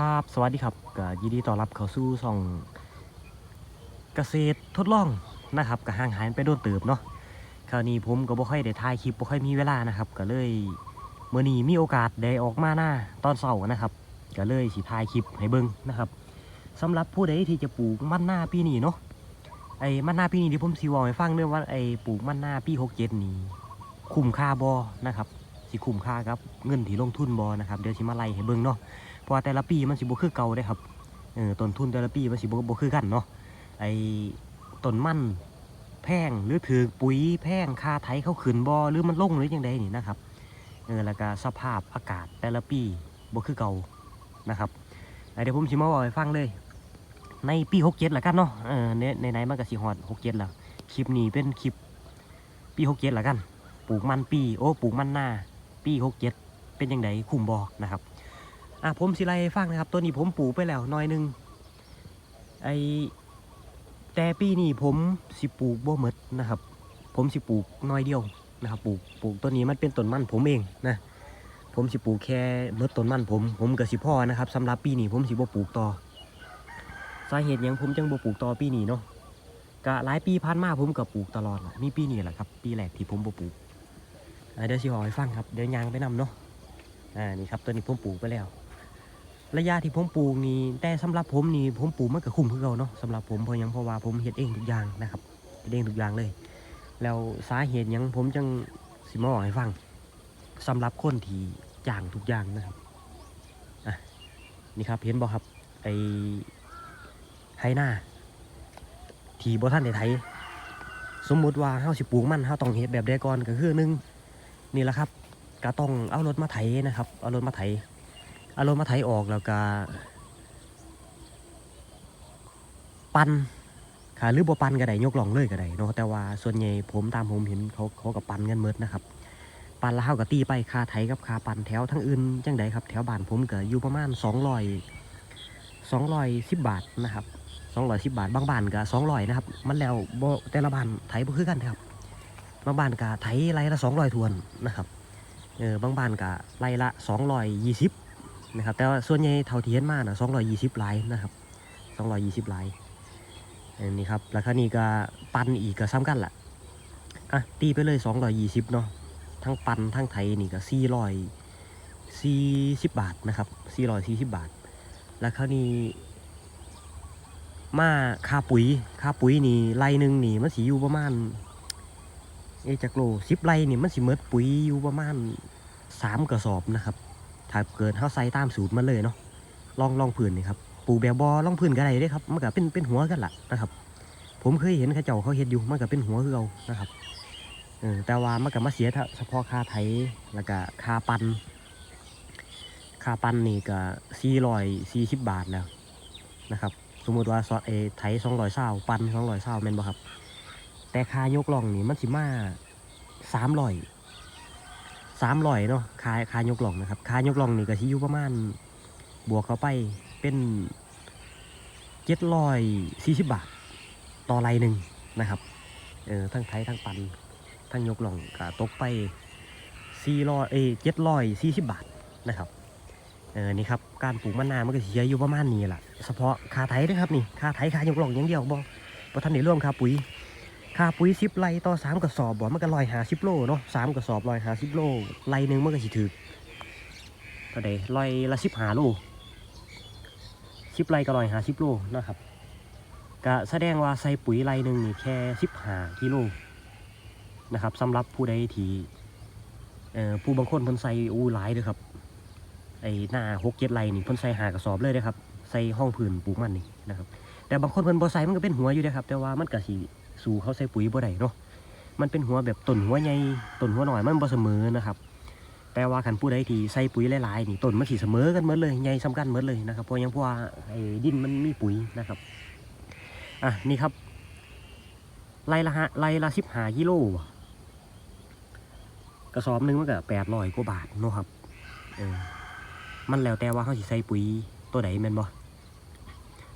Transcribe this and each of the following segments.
ครับ สวัสดีครับก็ยินดีต้อนรับเข้าสู่ช่องเกษตรทดลองนะครับก็ห่างหายไปโดนเติบเนาะคราวนี้ผมก็บ่ค่อยได้ถ่ายคลิปบ่ค่อยมีเวลานะครับ ก็เลยเมื่อนี้มีโอกาสได้ออกมาหน้าตอนเช้านะครับ ก็เลยสิถ่ายคลิปให้เบิ่งนะครับสำหรับผู้ใดที่จะปลูกมันหน้าปีนี้เนาะไอ้มันหน้าปีนี้ที่ผมสิว้าให้ฟังเรื่องว่าไอ้ปลูกมันหน้าปี67นี้คุ้มค่าบ่นะครับสิคุ้มค่ากับเงินที่ลงทุนบ่นะครับเดี๋ยวสิมาไล่ให้เบิ่งเนาะ เพราะแต่ละปีมันสิบ่คือเก่าเด้ครับเออต้นทุนแต่ละปีมันสิบ่บ่คือกันเนาะไอ้ต้นมันแพงหรือถือปุ๋ยแพงค่าไถเข้าขึ้นบ่หรือมันลงหรือยังไดนี่นะครับเออแล้วก็สภาพอากาศแต่ละปีบ่คือเก่านะครับอะเดี๋ยวผมสิมาบอกให้ฟังเลย ในปี67ละกันเนาะเออในในไหนมันก็สิฮอด67แล้วคลิปนี้เป็นคลิปปี67ละกัน ปลูกมันปี โอ้ปลูกมันหน้า ปี67เจ็ดเป็นยังไงคุ้มบ่นะครับ อะผมสิไล่ฟังนะครับ ตัวนี้ผมปลูกไปแล้วน้อยหนึงไอแต่ปีนี้ผมสิปลูกบ่หมดนะครับ ผมสิปลูกน้อยเดียวนะครับ ปลูกปลูกตัวนี้มันเป็นต้นมันผมเองนะผมสิปลูกแค่หมดต้นมันผม ผมกับสิพ่อนะครับสำหรับปีนี้ผมสิบ่ปลูกต่อสาเหตุยังผมจังบ่ปลูกต่อปีนี้เนาะก็หลายปีผ่านมาผมก็ปลูกตลอดล่ะมีปีนี้แหละครับ ปีแรกที่ผมบ่ปลูกอ่เดี๋ยวสิบอกให้ฟังครับเดี๋ยวยางไปนํเนาะอ่านี่ครับตัวนี้ผมปลูกไปแล้ว ระยะที่ผมปลูกนี่แต่สำหรับผมนี่ผมปลูกมันก็คุ้มคือเก่าเนาะสำหรับผมเพราะยังเพราะว่าผมเฮ็ดเองทุกอย่างนะครับเฮ็ดเองทุกอย่างเลย แล้วสาเหตุยังผมจังสิมาบอกให้ฟังสำหรับคนที่จ้างทุกอย่างนะครับอะนี่ครับเห็นบ่ครับไอ้ไถหน้าที่บ่ท่านได้ไถสมมุติว่าเฮาสิปลูกมันเฮาต้องเฮ็ดแบบใดก่อนก็คือหนึ่งนี่แหละครับก็ต้องเอารถมาไถนะครับ เอารถมาไถ อารมณ์มาไถออกแล้วก็ปันขาหรือบ่ปันก็ได้ยกล่องเลยก็ได้เนาะแต่ว่าส่วนใหญ่ผมตามผมเห็นเขาเขากับปันกันเมิดนะครับ ปันแล้วเขาก็ตีไปค่าไถกับค่าปันแถวทั้งอื่นจังใดครับแถวบ้านผมก็อยู่ประมาณ200 210บาทนะครับ210บาทบางบ้านก็200นะครับ มันแล้วบ่แต่ละบ้านไถบ่คือกันครับบางบ้านก็ไถไรละ200ทวนนะครับเออบางบ้านก็ไรละ220 นะครับแต่ว่าส่วนใหญ่เท่าที่เห็นมากนะ220ลายนะครับ220ลายอันนี้ครับราคานี้ก็ปันอีกก็ซ้ำกันละอะตีไปเลย220เนาะทั้งปันทั้งไทยนี่ก็440บาทนะครับ440บาท ราคานี้มาค่าปุ๋ยค่าปุ๋ยนี่ไรหนึ่งนี่มันสิอยู่ประมาณเอจักโล10ไรนี่มันสิเมดปุ๋ยอยู่ประมาณ3กระสอบนะครับ ถ้าเกิดเขาใส่ตามสูตรมันเลยเนาะลองลองพื้นนี่ครับปลูกแบบบอลองพื้นก็ได้เด้ครับมันก็เป็นเป็นหัวกันละนะครับ ผมเคยเห็นเข้าเจ้าเขาเฮ็ดอยู่มันก็เป็นหัวคือเรานะครับเออแต่ว่ามันก็มาเสียเฉพาะค่าไถแล้วก็ค่าปันค่าปันนี่ก็สี่ร้อยสี่สิบบาทแล้วนะครับ สมมติว่าซอเอไถสองร้อยเศร้าปันสองร้อยเศร้าแม่นบ่ครับ แต่ค่ายกล่องนี่มันสิมาสามร้อย สามร้อยเนาะคาคายกล่องนะครับคายกล่องนี่ก็สิอยู่ประมาณบวกเข้าไปเป็นเจ็ดร้อยสี่สิบบาท ต่อไรหนึ่งนะครับเออทั้งไทยทั้งปันทั้งยกล่องก็ตกไปสี่ร้อยเอเจ็ดร้อยสี่สิบบาทนะครับเออนี่ครับการปลูกมะนาวมันก็สิเสียอยู่ประมาณนี้แหละเฉพาะคาไทยนะครับนี่คาไทยคายกล่องอย่างเดียวบ่บ่ทันได้ร่วมคาปุ๋ย ค่าปุ๋ยสิบไร่ต่อสามกระสอบบ่มันก็ลอยหาสิบโลเนาะสามกระสอบลอยหาสิบโลไร่หนึ่งมันก็สิถือเท่าใดลอยละสิบหาโลสิบไร่ก็ลอยหาสิบโลนะครับก็แสดงว่าใส่ปุ๋ยไร่หนึ่งนี่แค่สิบหากิโลนะครับสำหรับผู้ใดที่ผู้บางคนเพิ่นใส่อู้หลายเด้อครับไอ้หน้าหกเจ็ดไร่นี่เพิ่นใส่หากระสอบเลยเด้อครับใส่ห้องผืนปลูกมันนี่นะครับแต่บางคนเพิ่นบ่ใส่มันก็เป็นหัวอยู่เด้อครับแต่ว่ามันก็สิ สู่เขาใส่ปุ๋ยบ่ได้เนาะมันเป็นหัวแบบต้นหัวใหญ่ต้นหัวหน่อยมันบ่เสมอนะครับ แต่ว่าคันผู้ใดที่ใส่ปุ๋ยหลายๆนี่ต้นมันสิเสมอกันหมดเลยใหญ่สำคัญหมดเลยนะครับเพราะยังเพราะว่าไอ้ดินมันมีปุ๋ยนะครับอะนี่ครับไรละฮะไรละสิบห้ากิโล่กระสอบหนึงมันก็แปดร้อยกว่าบาทเนาะครับเออมันแล้วแต่ว่าเขาสิใส่ปุ๋ยตัวใดแม่นบ่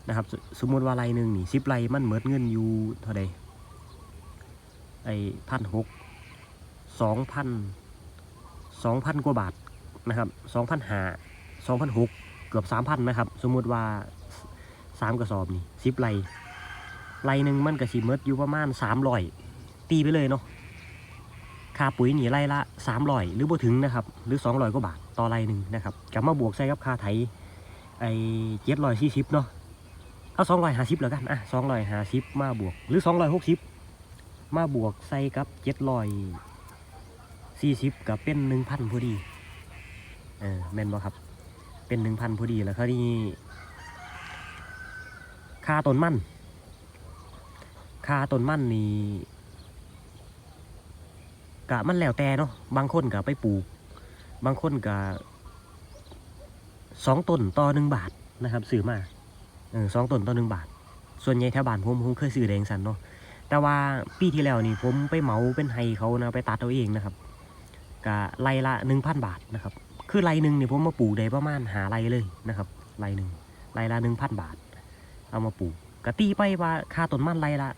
นะครับสสมมติว่าไรหนึ่งนี่สิบไรมันเหมิดเงินอยู่เท่าใด ไอ้พันหกสองพันสองพันกว่าบาทนะครับสองพันหาสองพันหกเกือบสามพันนะครับ สมมุติว่าสามกระสอบนี่สิบไรไรหนึ่งมันก็สิเมดอยู่ประมาณสามร้อยตีไปเลยเนาะค่าปุ๋ยหนี่ไรละสามร้อยหรือบ่ถึงนะครับ หรือสองร้อยกว่าบาทต่อไรหนึ่งนะครับกลับมาบวกใส่กับค่าไถไอ้เจ็ดร้อยสี่สิบเนาะเอาสองร้อยห้าสิบแล้วกันอะสองร้อยห้าสิบมาบวก หรือสองร้อยหกสิบ มาบวกใส่กับเจ็ดร้อยสี่สิบกับเป็นหนึ่งพันพอดี เออแม่นบ่ครับ เป็นหนึ่งพันพอดีแล้วคราวนี้ค่าต้นมันค่าต้นมันนี่กะมันแล้วแต่เนาะบางคนกะไปปลูก บางคนกะสองต้นต่อหนึ่งบาทนะครับซื้อมาเออสองต้นต่อหนึ่งบาท ส่วนใหญ่แถวบ้านผมผมเคยซื้อแดงสันเนาะ แต่ว่าปีที่แล้วนี่ผมไปเหมาเป็นไฮเขานะไปตัดเอาเองนะครับกะไรละหนึ่งพันบาทนะครับ คือไรหนึ่งเนี่ยผมมาปลูกได้ประมาณหาไรเลยนะครับไรหนึ่งไรละหนึ่งพันบาท เอามาปลูกกะตีไปว่าค่าต้นมันไรละ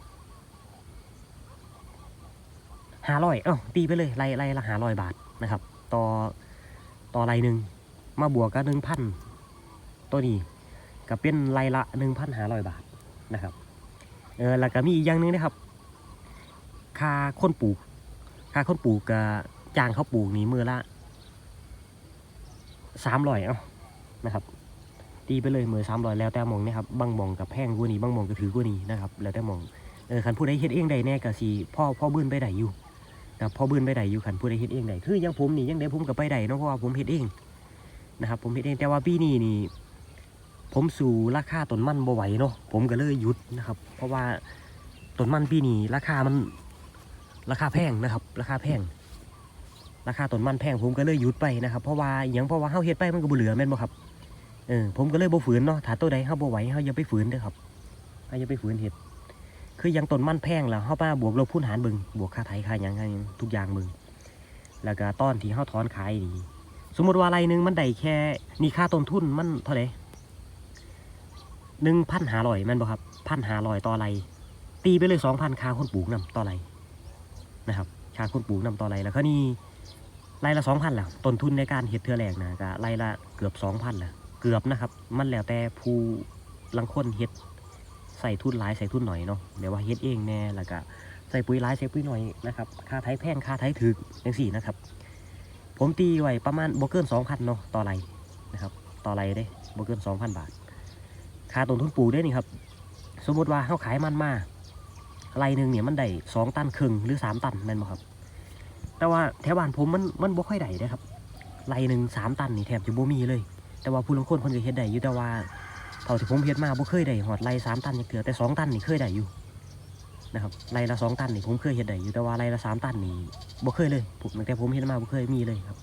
หาร้อยเอ้าตีไปเลยไรไรละหาร้อยบาทนะครับ ต่อต่อไรหนึ่งมาบวกกับหนึ่งพันตัวนี้ก็เป็นไรละหนึ่งพันหาร้อยบาทนะครับ เออแล้วก็มีอีกอย่างหนึงนะครับค่าคนปลูกค่าคนปลูกกับจ้างเขาปลูกนี่มือละสามร้อยเอานะครับตีไปเลยมือสามร้อยแล้วแต่มองนะครับบางมองกับแพงกว่านี้บางมองก็ถือกว่านี้นะครับแล้วแต่มองเออคันผู้ใดเฮ็ดเองใดแน่ก็สิพ่อพ่อบื้นไปได้อยู่นะพ่อบื้นไปได้อยู่คันผู้ใดเฮ็ดเองใดคือยังผมนี่ยังเดี๋ยวผมก็ไปได้เนาะเพราะว่าผมเฮ็ดเองนะครับผมเฮ็ดเองแต่ว่าปีนี้นี่ ผมสู่ราคาต้นมันบ่ไหวเนาะผมก็เลยหยุดนะครับ เพราะว่าต้นมันปีนี้ราคามันราคาแพงนะครับ ราคาแพง ราคาต้นมันแพงผมก็เลยหยุดไปนะครับ เพราะว่าอย่างเพราะว่าเฮาเฮ็ดไปมันก็บ่เหลือแม่นบ่ครับเออผมก็เลยบ่ฝืนเนาะถ้าตัวใดเฮาบ่ไหวเฮาอย่าไปฝืนเด้อครับเฮาอย่าไปฝืนเฮ็ดคืออย่างต้นมันแพงแล้วเฮามาบวกลบคูณหารเบิ่งบวกค่าไถค่าหยังค่าหยังทุกอย่างเบิ่งแล้วก็ตอนที่เฮาถอนขายนี่สมมุติว่าไรหนึงมันได้แค่นี่ค่าต้นทุนมันเท่าไหร่ 1,500แม่นบ่ครับ1,500ต่อไรตีไปเลย2,000ค่าคนปลูกนํต่อไรนะครับค่าคนปลูกนํต่อไรแล้วก็นี่ไรละสองพันแหละต้นทุนในการเฮ็ดเทือแรกนะก็ไรละเกือบสองพันแหละเกือบนะครับ มันแล้วแต่ผู้ลังคนเฮ็ดใส่ทุนหลายใส่ทุนหน่อยเนาะเดี๋ยวว่าเฮ็ดเองแน่แล้วก็ใส่ปุ๋ยหลายใส่ปุ๋ยหน่อยนะครับค่าไถแพงค่าไถถึกจังสี่นะครับ ผมตีไว้ประมาณบ่เกินสองพันเนาะต่อไรนะครับ ต่อไรเด้บ่เกินสองพันบาท ค่าต้นทุนปลูกได้นี่ครับ สมมติว่าเขาขายมันมาไรหนึ่งเนี่ยมันได้สองตันครึ่งหรือสามตันแม่นบ่ครับ แต่ว่าแถวบ้านผมมันมันบ่ค่อยได้เด้ครับไรหนึ่งสามตันนี่แทบจะบ่มีเลย แต่ว่าผู้ลงคนคนก็เฮ็ดได้อยู่แต่ว่าเท่าที่ผมเฮ็ดมาบ่เคยได้หอดไรสามตันอย่างเกือแต่สองตันนี่เคยได้อยู่นะครับไรละสองตันนี่ผมเคยเฮ็ดได้อยู่แต่ว่าไรละสามตันนี่บ่เคยเลยผมตั้งแต่ผมเฮ็ดมาบ่เคยมีเลยครับ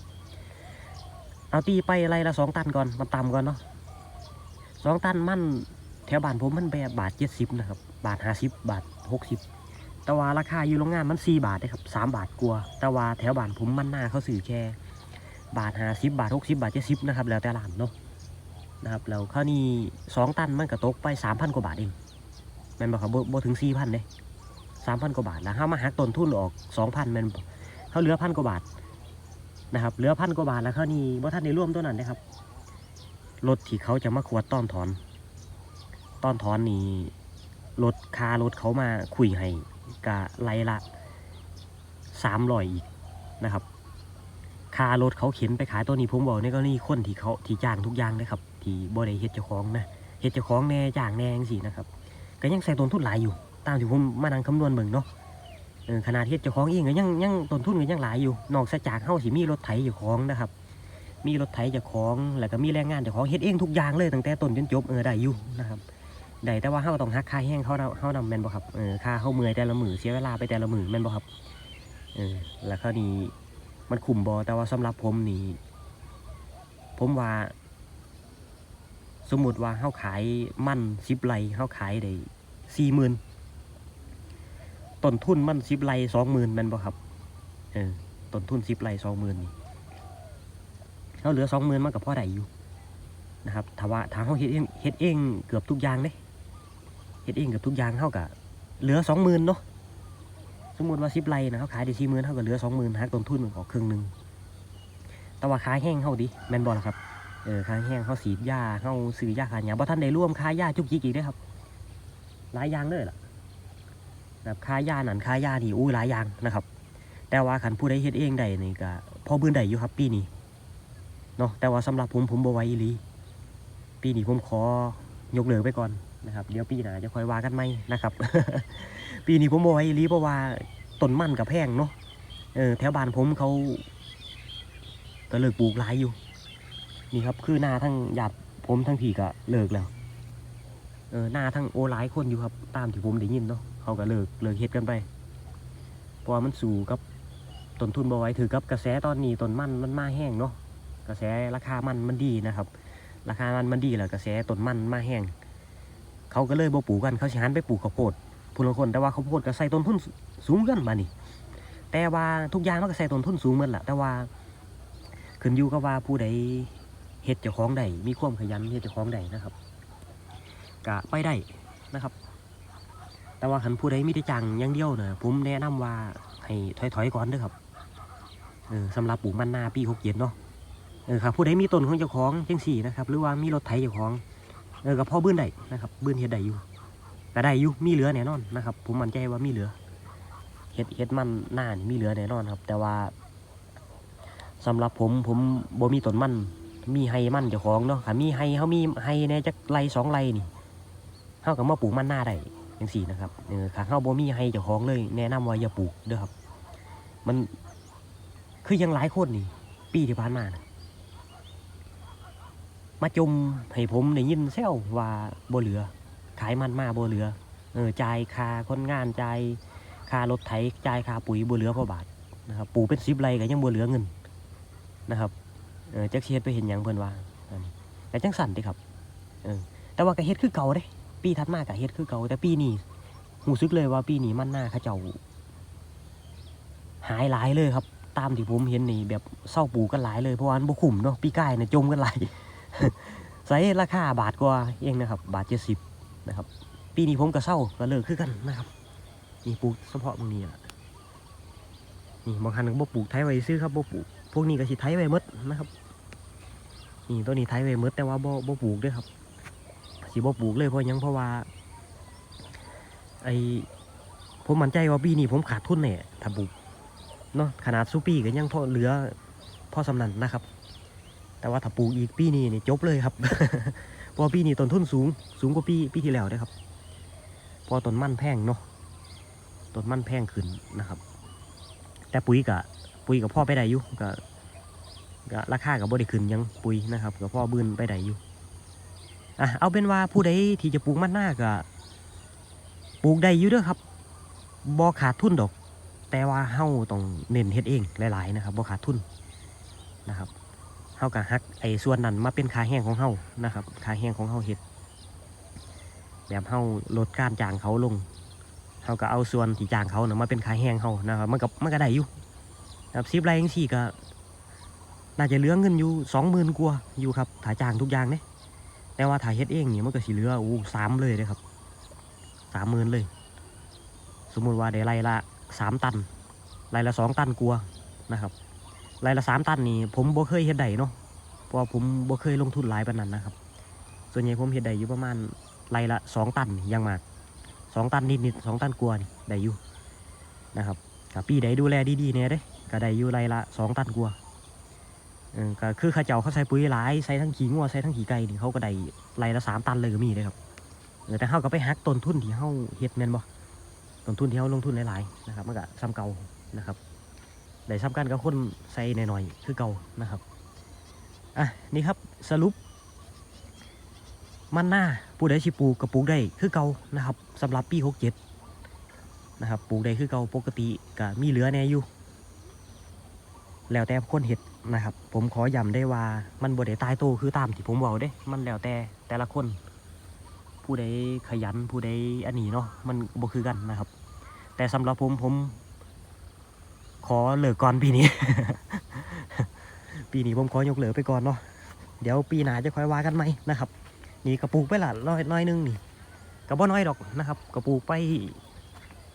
เอาตีไปไรละสองตันก่อนมันต่ำก่อนเนาะ สองตันมันแถวบ้านผมมันแบบบาทเจ็ดสิบนะครับบาทห้าสิบบาทหกสิบแต่ว่าราคาอยู่โรงงานมัน4บาทนะครับ3บาทกลัวแต่ว่าแถวบ้านผมมันหน้าเขาสื่อแค่บาท50บบาท60บบาท70นะครับแล้วแต่ร้านเนาะนะครับแล้วข้าวนี้2ตันมันก็ตกไป3,000กว่าบาทเองแม่นบอกครับบ่บ่ถึง4,000เด้3,000กว่าบาทแล้วเฮามาหักต้นทุนออก2,000แม่นเขาเหลือพันกว่าบาทนะครับเหลือพันกว่าบาทแล้วข้าวนี้บ่ทันได้รวมตัวนั้นนะครับ รถที่เขาจะมาขวดต้อนถอน ต้อนถอนนี่รถคารถเขามาคุยให้กะไรละสามร้อยอีกนะครับคารถเขาเข็นไปขายตัวนี้ผมบอกนี่ก็นี่คนที่เขาที่จ้างทุกอย่างนะครับ ที่บ่ได้เฮ็ดเจ้าของนะเฮ็ดเจ้าของแน่จ้างแน่จังซี่นะครับก็ยังใส่ต้นทุนหลายอยู่ ตามที่ผมมานั่งคำนวณเบิ่งเนาะขนาดเฮ็ดเจ้าของเองก็ยังยังต้นทุนก็ยังหลายอยู่ นอกจากเฮาสิมีรถไถเจ้าของนะครับ มีรถไถจ้าของแล้วก็มีแรงงานจ้าของเฮ็ดเองทุกอย่างเลยตั้งแต่ต้นจนจบเออได้อยู่นะครับได้แต่ว่าเฮาต้องหักค่าแห้งเขาเนาเฮานำแม่นบ่ครับเออค่าเฮาเมื่อยแต่ละมือเสียเวลาไปแต่ละมือแม่นบ่ครับเออแล้วคราวนี้มันคุ้มบ่แต่ว่าสำหรับผมนี่ผมว่า สมมุติว่าเฮาขายมัน10ไร่เฮาขายได้40,000ต้นทุนมัน10ไร่20,000แม่นบ่ครับเออต้นทุน10ไร่20,000นี่ เฮาเหลือ20,000มันก็พอได้อยู่นะครับถ้าว่าถ้าเฮาเฮ็ดเองเฮ็ดเองเกือบทุกอย่างเด้เฮ็ดเองเกับทุกอย่างเท่ากับเหลือสองหมื่นเนาะสมมติว่าสิบไร่นะเขาขายได้สี่หมื่นเท่ากับเหลือสองหมื่นหักต้นทุนออกครึ่งหนึ่งแต่ว่าขายแห้งเท่าดีแมนบอลครับเอออค่าแห้งเขาสีดยาเขาซื้อยาขาหยาบ่ท่านได้ร่วมค่ายาจุกจิกอีกเด้อครับหลายอย่างเลยล่ะแบบค่ายานั่นค่ายานี่อู้หลายอย่างนะครับ แต่ว่าขันผู้ใดเฮ็ดเองได้นี่ก็พอบื้นได้อยู่ครับปีนี้ เนาะแต่ว่าสำหรับผมผมบ่ไหวอีลีปีนี้ผมขอยกเลิกไปก่อนนะครับเดี๋ยวปีหน้าจะค่อยว่ากันใหมนะครับ ปีนี้ผมบ่ไหวอีลีเพราะว่าต้นมันกับแพงเนาะเออแถวบ้านผมเขาก็เลิกปลูกหลายอยู่ นี่ครับคือหน้าทั้งหยาดผมทั้งผีก็เลิกแล้วเออหน้าทั้งโอหลายคนอยู่ครับ ตามที่ผมได้ยินเนาะเขาก็เลิกเลิกเฮ็ดกันไปเพราะว่ามันสู่กับต้นทุนบ่ไหวถือกับกระแสตอนนี้ต้นมันมันมาแห้งเนาะ กระแสราคามันมันดีนะครับ ราคามันมันดีแหละกระแสต้นมันมาแห้งเขาก็เลยบ่ปลูกกันเขาสิหันไปปลูกข้าวโพดผู้ลางคนแต่ว่าข้าวโพดก็ใส่ต้นทุนสูงกันมานี่แต่ว่าทุกอย่างมันก็ใส่ต้นทุนสูงหมันแหละแต่ว่าขึ้นอยู่กับว่าผู้ใดเฮ็ดเจ้าของใดมีความขยันเฮ็ดเจ้าของใดนะครับก็ไปได้นะครับ แต่ว่าคันผู้ใดมีแต่จังย่างเดียวนะผมแนะนำว่าให้ถอยๆก่อนเด้อครับเออสำหรับปลูกมันนาปีหกเจ็ดเนาะ เออครับผู้ใดมีต้นของเจ้าของจังสี่นะครับ หรือว่ามีรถไถเจ้าของเออก็พ่อบื้นได้นะครับ บื้นเฮ็ดได้อยู่ก็ได้อยู่มีเหลือแน่นอนนะครับ ผมมั่นใจว่ามีเหลือเฮ็ดเฮ็ดมันหน้านี่มีเหลือแน่นอนครับ แต่ว่าสำหรับผมผมบ่มีต้นมัน มีไฮมันเจ้าของเนาะค่ะมีไฮเขามีไฮแน่จักไรสองไรนี่เขาก็มาปลูกมันหน้าได้จังสี่นะครับเออขาเข้าบ่มีให้เจ้าของเลย แนะนำว่าอย่าปลูกเด้อครับ มันคือยังหลายคนนี่ ปีที่ผ่านมานะ มาจมให้ผมได้ยินแซวว่าบ่เหลือ ขายมันมาบ่เหลือเออจ่ายค่าคนงานจ่ายค่ารถไถจ่ายค่าปุ๋ยบ่เหลือพอบาทนะครับปูเป็นสิบไรก็ยังบ่เหลือเงินนะครับเออจักเฮ็ดไปเห็นหยังเพิ่นว่าแต่จังสั่นด้ครับเออแต่ว่าก็เฮ็ดคือเก่าเด้ ปีถัดมาก็เฮ็ดคือเก่าแต่ปีนี้รู้สึกเลยว่าปีนี้มันหน้าเขาเจ้า หายหลายเลยครับ ตามที่ผมเห็นนี่แบบเศร้าปลูกกันหลายเลยเพราะว่ามันบ่คุ้มเนาะปีกายเนี่ยจมกันหลาย ใส่ราคาบาทกว่าเองนะครับ บาทเจ็ดสิบนะครับ ปีนี้ผมก็เศร้าก็เลิกคือกันนะครับนี่ปลูกเฉพาะตรงนี้อะนี่บางคันก็บ่ปลูกไทยไว้ซื้อครับบ่ปลูกพวกนี้ก็สิไทยไว้มดนะครับนี่ตัวนี้ไทยไว้มดแต่ว่าบ่บ่ปลูกด้วยครับสิบ่ปลูกเลยเพราะยังเพราะว่าไอผมมั่นใจว่าปีนี้ผมขาดทุนแน่ถ้าปลูกเนาะขนาดซูปี้ก็ยังพอเหลือพอสำนันนะครับ แต่ว่าถ้าปลูกอีกปีนี้นี่จบเลยครับพราะว่าปีนี้ต้นทุนสูง สูงกว่าปีปีที่แล้วนะครับ พอต้นมันแพงเนาะต้นมันแพงขึ้นนะครับ แต่ปุ๋ยกะปุ๋ยกับพ่อไปได้อยู่ก็ก็ราคากับบ่ได้ขึ้นยังปุ๋ยนะครับกับพ่อบืนไปได้อยู่อะเอาเป็นว่าผู้ใดที่จะปลูกมันหน้าก็ปลูกได้อยู่เด้อครับบ่ขาดทุนดอก แต่ว่าเฮ้าต้องเน้นเฮ็ดเองหลาย ๆ นะครับบ่ขาดทุนนะครับ เฮาก็ฮักไอ้ส่วนนั้นมาเป็นค่าแห้งของเฮานะครับค่าแห้งของเฮาเฮ็ด แบบเฮาลดการจางเขาลงเฮาก็เอาส่วนที่จางเขานะมาเป็นค่าแห้งเฮานะครับมันก็มันก็ได้อยู่ครับ10ไร่จังซี่ก็น่าจะเหลือเงินอยู่20,000กว่าอยู่ครับถ้ายจางทุกอย่างเด้แต่ว่าถ่ายเฮ็ดเองนี่มันก็สิเหลืออู้สามเลยเด้อครับสามหมื่นเลย สมมุติว่าได้ไรละสามตันไรละสองตันกลัวานะครับ ไร่ละสามตันนี่ผมบ่เคยเฮ็ดได้เนาะเพราะผมบ่เคยลงทุนหลายปานนั้นนะครับ ส่วนใหญ่ผมเฮ็ดได้อยู่ประมาณไร่ละสองตันยังมากสองตันนิดๆสองตันกลัวานี่ได้อยู่นะครับกับปีใดดูแลดีๆเนี่ยเด้ก็ได้อยู่ไร่ละสองตันกลัวาเออก็คือข้าเจ้าเขาใส่ปุ๋ยหลายใส่ทั้งขี้งัวใส่ทั้งขี้ไก่นี่เขาก็ได้ไรละสามตันเลยก็มีเลยครับแต่เขาก็ไปหักต้นทุนที่เขาเฮ็ดแม่นบ่ต้นทุนที่เขาลงทุนหลายๆนะครับมันก็ซ้ำเก่านะครับ ได้ซ้ำกันกับคนใส่หน่อยๆคือเก่านะครับอะนี่ครับสรุป มันหน้าผู้ใดสิปูกก็ปลูกได้คือเก่านะครับสำหรับปีหกเจ็ดนะครับปลูกได้คือเก่าปกติก็มีเหลือแน่อยู่ แล้วแต่คนเห็ดนะครับ ผมขอย้ำได้ว่ามันบ่ได้ตายโตคือตามที่ผมเว้าเด้ มันแล้วแต่แต่ละคน ผู้ใดขยันผู้ใดอันนี้เนาะมันบ่คือกันนะครับ แต่สำหรับผมผม ขอเลิกก่อนปีนี้ ปีนี้ผมขอยกเลิกไปก่อนเนาะเดี๋ยวปีหน้าจะค่อยว่ากันไหมนะครับ นี่กระปูกไปละน้อยน้อยหนึงนี่กระบ่น้อยดอกนะครับกระปูกไป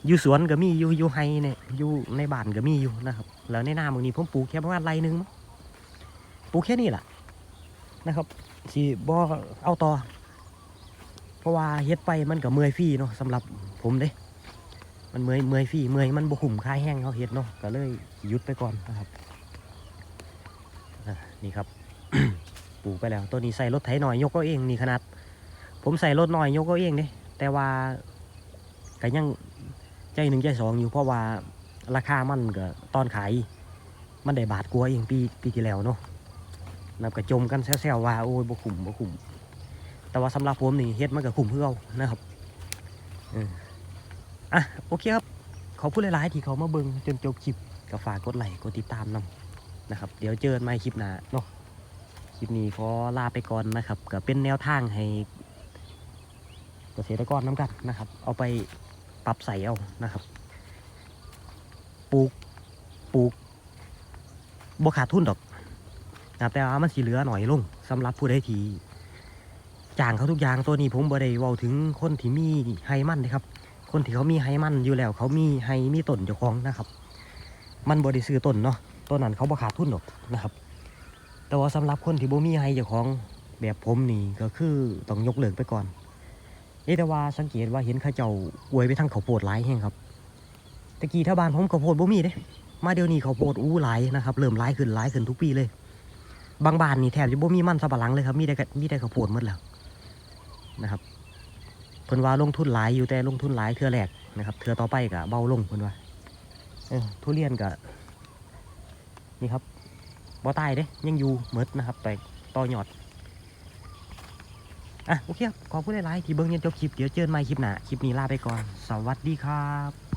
อยู่สวนก็มีอยู่อยู่ไฮเนี่ยอยู่ในบ้านก็มีอยู่นะครับ แล้วในนาบางนี้ผมปลูกแค่ประมาณไรนึงมั้งปลูกแค่นี้แหละนะครับสิบ่เอาต่อ เพราะว่าเฮ็ดไปมันก็เมื่อยฟรีเนาะสำหรับผมเด้ มันเมื่อยเมื่อยฟรีเมื่อยมันบ่คุ้มค่ายแห้งเขาเฮ็ดเนาะก็เลยหยุดไปก่อนนะครับนี่ครับปลูกไปแล้วตัวนี้ใส่รถไถหน่อยยกเอาเองนี่ขนาด ผมใส่รถหน่อยยกเอาเองเด้แต่ว่าก็ยังใจหนึ่งใจสองอยู่เพราะว่าราคามันก็ตอนขายมันได้บาทกลัวเองปีปีที่แล้วเนาะนับกระจมกันแซวๆว่าโอ้ยบ่คุ้มบ่คุ้มแต่ว่าสำหรับผมนี่เฮ็ดมันก็คุ้มเพื่อเอานะครับ อะโอเคครับขอบคุณหลายๆที่เขามาเบิ่งจนจบคลิปก็ฝากกดไลค์กดติดตามนำนะครับ เดี๋ยวเจอกันใหม่คลิปหน้าเนาะคลิปนี้ขอลาไปก่อนนะครับ ก็เป็นแนวทางให้เกษตรกรน้ำกันนะครับ เอาไปปรับใส่เอานะครับปลูกปลูกบ่ขาดทุนดอกนะแต่ว่ามันสิเหลือหน่อยลงสำหรับผู้ใดที่จ้างเขาทุกอย่างตัวนี้ผมบ่ได้เว้าถึงคนที่มีไฮมันนะครับ คนที่เขามีไฮมันอยู่แล้ว เขามีไฮมีต้นเจ้าของนะครับ มันบ่ได้ซื้อต้นเนาะต้นนั้นเขาบ่ขาดทุนดอกนะครับ แต่ว่าสำหรับคนที่บ่มีไฮเจ้าของแบบผมนี่ก็คือต้องยกเลิกไปก่อนเอ๊ะแต่ว่าสังเกตว่าเห็นข้าเจ้าอวยไปทางข้าวโพดหลายแห่งครับตะกี้ถ้าบ้านผมข้าวโพดบ่มีเด้มาเดี๋ยวนี้เขาวโพดอู้หลายนะครับเริ่มหลายขึ้นหลายขึ้นทุกปีเลย บางบ้านนี่แทบจะบ่มีมันสับปะหลังเลยครับมีแต่กะมีแต่ข้าวโพดหมดแล้วนะครับ พิ่นว่าลงทุนหลายอยู่แต่ลงทุนหลายเทือแรกนะครับเทือต่อไปก็เบาลงเพิ่นว่าเออทุเรียนก็นี่ครับบ่ตายเด้ยังอยู่หมดนะครับแต่ต่อยอดอะโอเคครับขอบคุณหลายๆที่เบิ้งจนจบคลิปเดี๋ยวเจอกันใหม่คลิปหน้าคลิปนี้ลาไปก่อน สวัสดีครับ